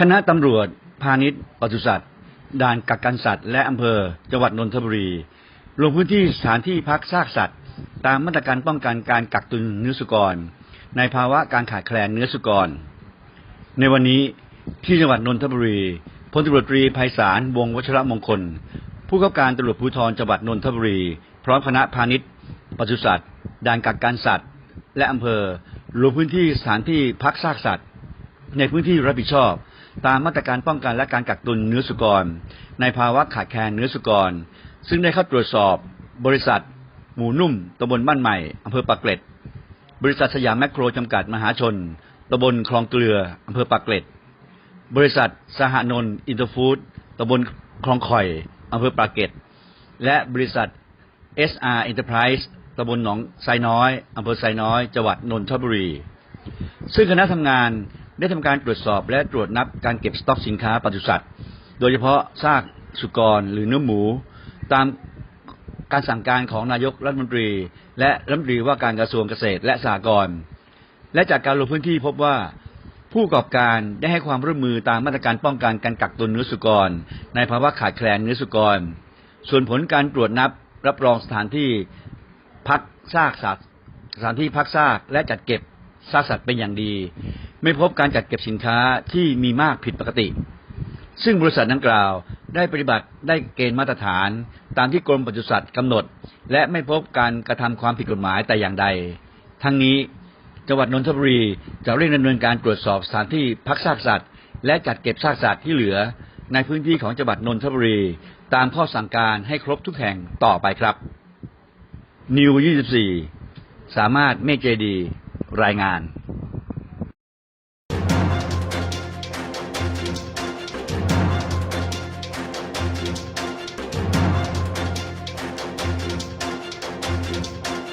คณะตำรวจพาณิชย์ปศุสัตว์ ด่านกักกันสัตว์ และอำเภอ จังหวัดนนทบุรี ลงพื้นที่สถานที่พักซากสัตว์ ตามมาตรการป้องกันการกักตุนเนื้อสุกร ในภาวะการขาดแคลนเนื้อสุกร ในวันนี้ที่จังหวัดนนทบุรีพลตำรวจตรีไพศาลวงวัชรมงคล ผู้เข้าการตำรวจภูธรจังหวัดนนทบุรี พร้อมคณะพาณิชย์ปศุสัตว์ด่านกักกันสัตว์ และอำเภอลงพื้นที่สถานที่พักซากสัตว์ ในพื้นที่รับผิดชอบ ตามมาตรการป้องกันและการกักตุนเนื้อสุกร ในภาวะขาดแคลนเนื้อสุกร ซึ่งได้เข้าตรวจสอบบริษัท หมูนุ่มตำบลบ้านใหม่อำเภอปากเกร็ด บริษัทสยามแมคโครจำกัดมหาชนตำบลคลองเกลืออำเภอปากเกร็ด บริษัทสหนนท์อินเตอร์ฟู้ดตำบลคลองข่อยอำเภอปากเกร็ด และบริษัท SR Enterprise ตำบลหนองไซน้อยอำเภอไซน้อย จังหวัดนนทบุรี ซึ่งคณะทำงาน ได้ทำการตรวจสอบและตรวจนับการเก็บสต็อกสินค้าปศุสัตว์ โดยเฉพาะซากสุกรหรือเนื้อหมู ตามการสั่งการของนายกรัฐมนตรี และรัฐมนตรีว่าการกระทรวงเกษตรและสหกรณ์และจากการลงพื้นที่พบว่าผู้ประกอบการได้ให้ความร่วมมือตามมาตรการป้องกันการกักตุนเนื้อสุกร ในภาวะขาดแคลนเนื้อสุกร ส่วนผลการตรวจนับรับรองสถานที่พักซากสัตว์สถานที่พักซากและจัดเก็บ ซากสัตว์เป็นอย่างดี ไม่พบการจัดเก็บสินค้าที่มีมากผิดปกติ ซึ่งบริษัทดังกล่าวได้ปฏิบัติได้เกณฑ์มาตรฐาน ตามที่กรมปศุสัตว์กำหนด และไม่พบการกระทำความผิดกฎหมายแต่อย่างใด ทั้งนี้จังหวัดนนทบุรีจะเร่งดำเนินการตรวจสอบสถานที่พักซากสัตว์ และจัดเก็บซากสัตว์ที่เหลือ ในพื้นที่ของจังหวัดนนทบุรี ตามข้อสั่งการให้ครบทุกแห่งต่อไปครับนิว 24 สามารถเมฆเจดี รายงาน